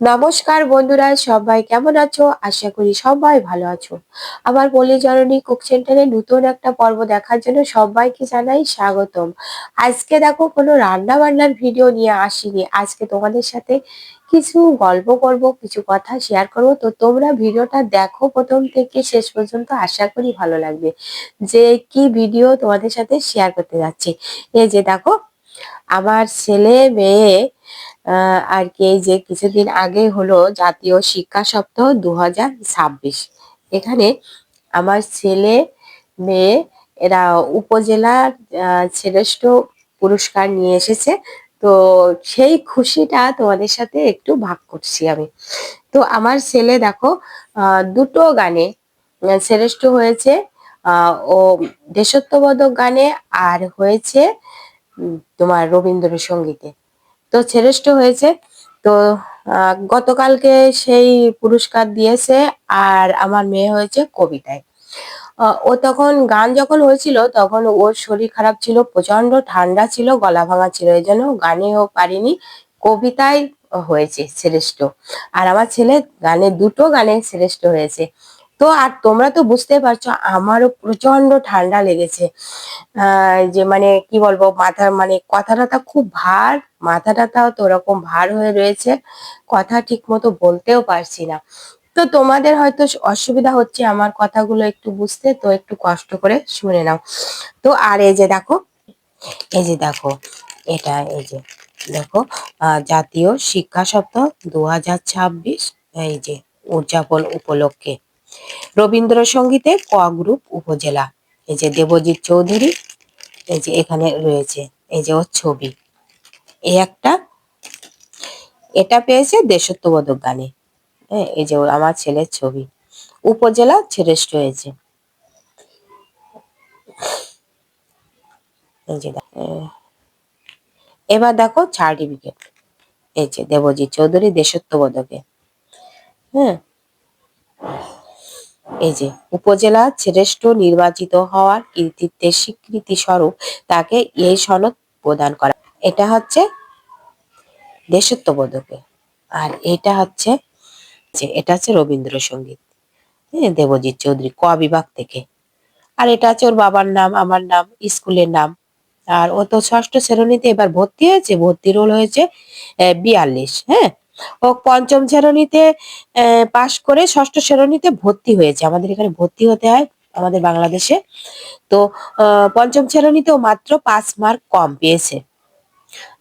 নমস্কার বন্ধুরা, সবাই কেমন আছো? আশা করি সবাই ভালো আছো। আমার বলি জননী কুক সেন্টারে নতুন একটা পর্ব দেখার জন্য সবাইকে জানাই স্বাগতম। আজকে দেখো কোনো রান্না বান্নার ভিডিও নিয়ে আসিনি। আজকে তোমাদের সাথে কিছু গল্প করব, কিছু কথা শেয়ার করব। তো তোমরা ভিডিওটা দেখো প্রথম থেকে শেষ পর্যন্ত, আশা করি ভালো লাগবে। যে কি ভিডিও তোমাদের সাথে শেয়ার করতে যাচ্ছি। এই যে দেখো, আমার ছেলে মেয়ে আর কি এই যে কিছুদিন আগে হলো জাতীয় শিক্ষা সপ্তাহ দু এখানে আমার ছেলে, মেয়ে, এরা উপজেলার শ্রেষ্ঠ পুরস্কার নিয়ে এসেছে। তো সেই খুশিটা তোমাদের সাথে একটু ভাগ করছি আমি। তো আমার ছেলে দেখো দুটো গানে শ্রেষ্ঠ হয়েছে ও দেশত্ববোধক গানে আর হয়েছে তোমার রবীন্দ্রসঙ্গীতে। তো শ্রেষ্ঠ হয়েছে। তো গতকালকে সেই পুরস্কার দিয়েছে আর আমার মেয়ে হয়েছে কবিতায়। ও তখন গান যখন হয়েছিল তখন ওর শরীর খারাপ ছিল প্রচণ্ড ঠান্ডা ছিল, গলা ভাঙা ছিল, এই জন্য গানেও পারিনি, কবিতায় হয়েছে শ্রেষ্ঠ। আর আমার ছেলে গানে, দুটো গানে শ্রেষ্ঠ হয়েছে। তো আর তোমরা তো বুঝতে পারছ, আমারও প্রচণ্ড ঠান্ডা লেগেছে। যে মানে কি বলব, মাথা মানে কথা টথা খুব ভার মাথা টাথাও তো ওরকম ভার হয়ে রয়েছে, কথা ঠিক মতো বলতেও পারছি না। তো তোমাদের হয়তো অসুবিধা হচ্ছে আমার কথাগুলো একটু বুঝতে, তো একটু কষ্ট করে শুনে নাও। তো আর এই যে দেখো, এই যে দেখো, এটা এই যে দেখো জাতীয় শিক্ষা সপ্তাহ দু এই যে উদযাপন উপলক্ষে। রবীন্দ্রসঙ্গীতে ক গ্রুপ উপজেলা। এই যে দেবজিৎ চৌধুরী, এই যে এখানে রয়েছে, এই যে ওর ছবি। এই একটা, এটা পেয়েছে দেশত্ববোধক গানে। হ্যাঁ এই যে আমার ছেলের ছবি। উপজেলা শ্রেষ্ঠ হয়েছে এবার দেখো সার্টিফিকেট এই যে দেবজিৎ চৌধুরী দেশত্ববোধকে। হ্যাঁ এই যে, উপজেলা শ্রেষ্ঠ নির্বাচিত হওয়ার কৃতিত্বের স্বীকৃতি স্বরূপ তাকে এই সনদ প্রদান করা। এটা হচ্ছে দেশত্ববোধকে। আর এটা হচ্ছে যে, এটা হচ্ছে রবীন্দ্রসঙ্গীত। হ্যাঁ দেবজিৎ চৌধুরী ক বিভাগ থেকে। আর এটা হচ্ছে ওর বাবার নাম, আমার নাম, স্কুলের নাম। আর ও তো ষষ্ঠ শ্রেণীতে এবার ভর্তি হয়েছে, ভর্তি রোল হয়েছে বিয়াল্লিশ। হ্যাঁ ও পঞ্চম শ্রেণীতে পাশ করে ষষ্ঠ শ্রেণীতে ভর্তি হয়েছে। আমাদের এখানে ভর্তি হতে হয় আমাদের বাংলাদেশে। তো পঞ্চম শ্রেণীতেও মাত্র পাঁচ মার্ক কম পেয়েছে।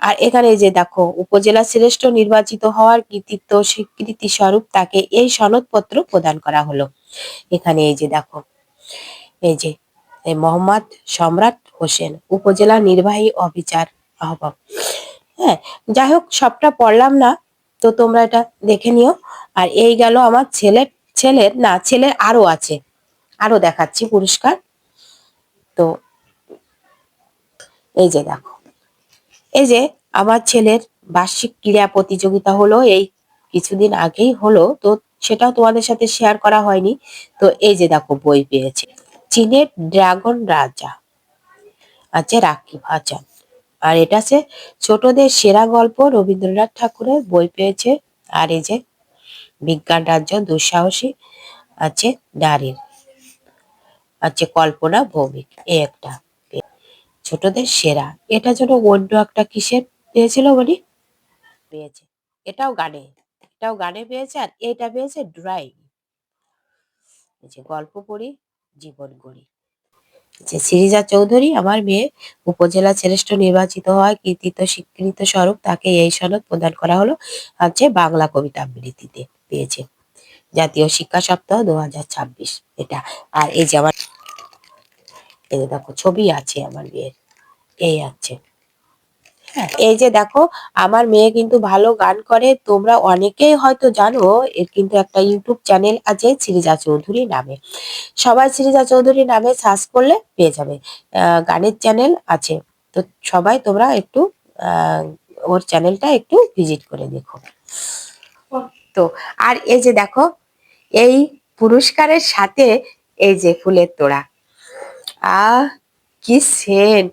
আর এখানে যে দেখো, উপজেলা শ্রেষ্ঠ নির্বাচিত হওয়ার কৃতিত্ব, স্বীকৃতি স্বরূপ তাকে এই সনদপত্র প্রদান করা হলো। এখানে এই যে দেখো, এই যে মোহাম্মদ সম্রাট হোসেন, উপজেলা নির্বাহী অফিসার হ্যাঁ যাই হোক, সবটা পড়লাম না। তো তোমরা এটা দেখে নিও। আর এই গেল আমার ছেলের ছেলের, না, ছেলের আরও আছে। আরও দেখাচ্ছি পুরস্কার। তো এই যে দেখো। এই যে আমার ছেলের বার্ষিক ক্রীড়া প্রতিযোগিতা হলো, এই কিছুদিন আগেই হলো, তো সেটাও তোমাদের সাথে শেয়ার করা হয়নি। তো এই যে দেখো, বই পেয়েছে। চীনের ড্রাগন রাজা। আছে রাকিব হাসান আর এটা আছে ছোটদের সেরা গল্প রবীন্দ্রনাথ ঠাকুরের বই পেয়েছে। আর এই যে বিজ্ঞান রাজ্য দুঃসাহসী আছে নারীর। আছে কল্পনা ভৌমিক এ একটা। ছোটদের সেরা, এটা যেন অন্য একটা কিসের পেয়েছিল বলি? পেয়েছে। এটাও গানে এটাও গানে পেয়েছে আর এটা পেয়েছে ড্রয়িং গল্প পড়ি, জীবন গড়ি। সিরিজা চৌধুরী আমার মেয়ে উপজেলা শ্রেষ্ঠ নির্বাচিত হয় কৃতিত্ব স্বীকৃত স্বরূপ তাকে এই সনদ প্রদান করা হলো হচ্ছে বাংলা কবিতা আবৃত্তিতে পেয়েছে। জাতীয় শিক্ষা সপ্তাহ দু এটা। আর এই যে আমার দেখো, ছবি আছে আমার মেয়ের। এই আছে। এই যে দেখো, আমার মেয়ে কিন্তু ভালো গান করে, তোমরা অনেকেই হয়তো জানো, এর কিন্তু একটা ইউটিউব চ্যানেল আছে সিরিজা চৌধুরী নামে। সবাই সিরিজা চৌধুরী নামে সার্চ করলে পেয়ে যাবে। গানের চ্যানেল আছে। তো সবাই তোমরা একটু ওর চ্যানেলটা একটু ভিজিট করে দেখো। তো, আর এই যে দেখো, এই পুরস্কারের সাথে এই যে ফুলের তোড়া। আহ কি সেন্ট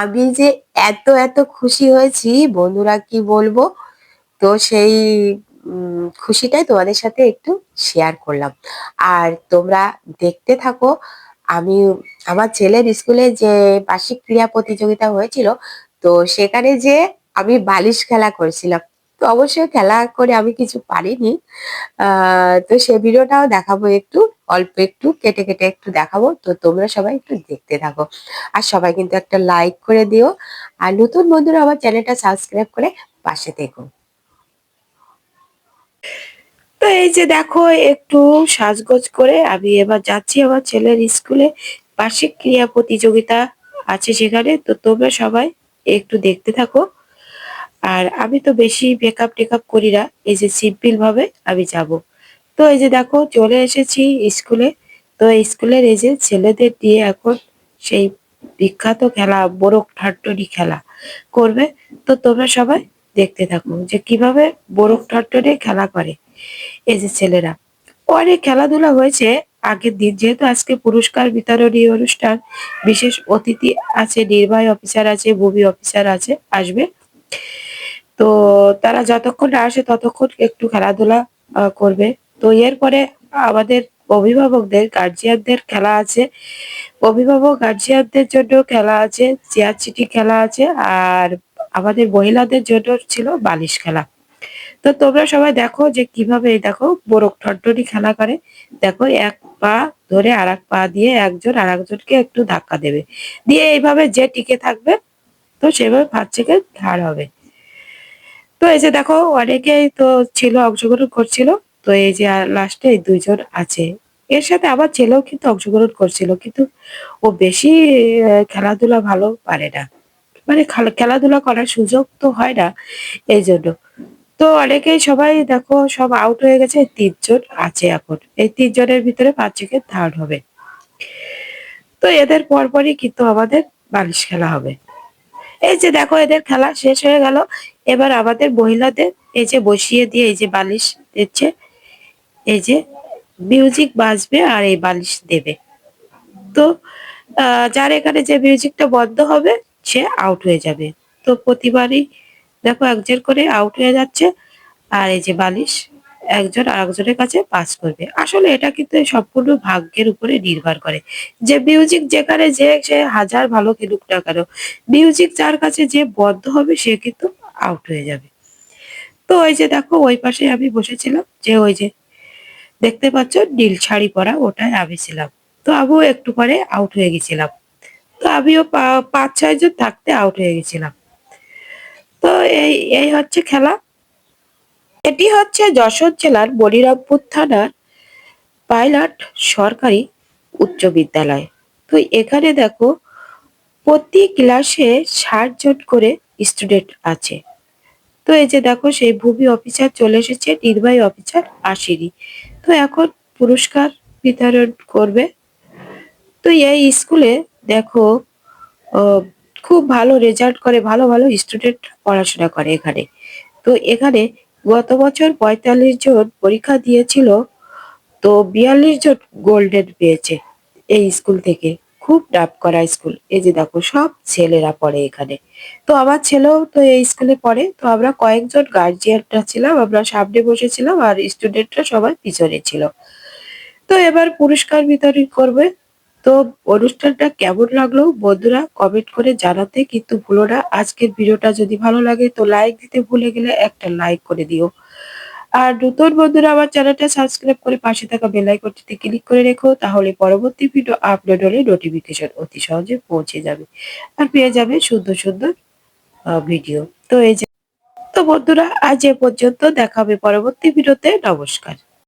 আমি যে এত এত খুশি হয়েছি, বন্ধুরা কি বলব? তো সেই খুশিটাই তোমাদের সাথে একটু শেয়ার করলাম। আর তোমরা দেখতে থাকো, আমি, আমার ছেলের স্কুলে যে বার্ষিক ক্রীড়া প্রতিযোগিতা হয়েছিল, তো সেখানে যে আমি বালিশ খেলা করেছিলাম। তো অবশ্যই খেলা করে আমি কিছু পারিনি। তো সে ভিডিওটাও দেখাবো একটু, অল্প একটু, কেটে কেটে একটু দেখাবো। তো তোমরা সবাই একটু দেখতে থাকো। আর সবাই কিন্তু একটা লাইক করে দিও। আর নতুন বন্ধুরা আমার চ্যানেলটা সাবস্ক্রাইব করে পাশে থেকো। তো এই যে দেখো, একটু সাজগোজ করে আমি এবার যাচ্ছি আমার ছেলের স্কুলে বার্ষিক ক্রিয়া প্রতিযোগিতা আছে সেখানে। তো তোমরা সবাই একটু দেখতে থাকো। আর আমি তো বেশি মেকআপ টেকআপ করি না এই যে সিম্পল ভাবে আমি যাব। তো এই যে দেখো, চলে এসেছি স্কুলে তো স্কুলের এই যে ছেলেদের দিয়ে এখন সেই বিখ্যাত খেলা মোরগ ঠাট্টনি খেলা করবে। তো তোমরা সবাই দেখতে থাকো যে কীভাবে মোরগ ঠাট্টনি খেলা করে এই যে ছেলেরা। অনেক খেলাধুলা হয়েছে আগের দিন, যেহেতু আজকে পুরস্কার বিতরণী অনুষ্ঠান, বিশেষ অতিথি আছে, নির্বাহী অফিসার আছে, ভূমি অফিসার আছে, আসবে। তো তারা যতক্ষণ আসে ততক্ষণ একটু খেলাধুলা করবে। তো এরপরে আমাদের অভিভাবকদের গার্জিয়ানদের খেলা আছে। অভিভাবক গার্জিয়ানদের জন্য খেলা আছে চেয়ার চিটি খেলা আছে, আর আমাদের মহিলাদের জন্য ছিল বালিশ খেলা। তো তোমরা সবাই দেখো যে কীভাবে দেখো, মোরগ ঠট্টনি খেলা করে। দেখো, এক পা ধরে আর পা দিয়ে একজন আর একজনকে একটু ধাক্কা দেবে। দিয়ে এইভাবে যে টিকে থাকবে, তো সেভাবে ফাঁদ থেকে ধার হবে। তো এই যে দেখো, অনেকেই তো ছিল, অংশগ্রহণ করছিল। তো এই যে লাস্টে এই দুইজন আছে। এর সাথে আবার ছেলেও কিন্তু অংশগ্রহণ করছিল, কিন্তু ও বেশি খেলাধুলা ভালো পারে না। মানে খেলাধুলা করার সুযোগ তো হয় না এই জন্য। তো অনেকেই সবাই দেখো, সব আউট হয়ে গেছে, তিনজন আছে এখন। এই তিনজনের ভিতরে পাঁচ থেকে থার্ড হবে। তো এদের পরপরই কিন্তু আমাদের বালিশ খেলা হবে। এই যে দেখো, এদের খেলা শেষ হয়ে গেল। এবার আমাদের মহিলাদের এই যে বসিয়ে দিয়ে এই যে বালিশ দিচ্ছে, এই যে মিউজিক বাজবে আর এই বালিশ দেবে। তো যার এখানে যে মিউজিকটা বন্ধ হবে, সে আউট হয়ে যাবে। তো প্রতিবারই দেখো একজন করে আউট হয়ে যাচ্ছে। আর এই যে বালিশ একজন আরেকজনের কাছে পাস করবে। আসলে এটা কিন্তু সম্পূর্ণ ভাগ্যের উপরে নির্ভর করে। যে মিউজিক যেখানে যে সে হাজার ভালো খেলুক না কেন মিউজিক যার কাছে যে বদ্ধ হবে সে কিন্তু আউট হয়ে যাবে। তো ওই যে দেখো, ওই পাশে আমি বসেছিলাম যে ওই যে দেখতে পাচ্ছ নীল শাড়ি পরা ওটাই আমি ছিলাম। তো আমিও একটু পরে আউট হয়ে গেছিলাম। তো আমিও পাঁচ, ছয় জন থাকতে আউট হয়ে গেছিলাম। তো এই এই হচ্ছে খেলা। এটি হচ্ছে যশোর জেলার মনিরামপুর থানার পাইলট সরকারি উচ্চ বিদ্যালয়। তো এখানে দেখো, প্রতি ক্লাসে ষাট জন করে স্টুডেন্ট আছে। তো এই যে দেখো, সেই ভূমি অফিসার চলে এসেছে, নির্বাহী অফিসার আসেনি তো এখন পুরস্কার বিতরণ করবে। তো এই স্কুলে দেখো খুব ভালো রেজাল্ট করে, ভালো ভালো স্টুডেন্ট পড়াশোনা করে এখানে। তো এখানে গত বছর পঁয়তাল্লিশ জন পরীক্ষা দিয়েছিল, তো বিয়াল্লিশ জন গোল্ডেন পেয়েছে এই স্কুল থেকে। খুব ডাব করা স্কুল এই যে দেখো, সব ছেলেরা পড়ে এখানে। তো আমার ছেলেও তো এই স্কুলে পড়ে, তো আমরা কয়েকজন গার্জিয়ানরা ছিলাম, আমরা সামনে বসেছিলাম আর স্টুডেন্টরা সবাই পিছনে ছিল। তো এবার পুরস্কার বিতরণ করবে। তো অনুষ্ঠানটা কেমন লাগল বন্ধুরা কমেন্ট করে জানাতে, কিন্তু ভুলো না। আজকের ভিডিওটা যদি ভালো লাগে তো লাইক দিতে ভুলে গেলে একটা লাইক করে দিও। আর নতুন বন্ধুরা, আমার চ্যানেলটা সাবস্ক্রাইব করে পাশে থাকা বেল আইকনটিতে ক্লিক করে রেখো, তাহলে পরবর্তী ভিডিও আপলোড হলে নোটিফিকেশন অতি সহজে পৌঁছে যাবে আর পেয়ে যাবে সুন্দর সুন্দর ভিডিও তো এই যে, তো বন্ধুরা, আজ এ পর্যন্ত দেখা হবে পরবর্তী ভিডিওতে নমস্কার।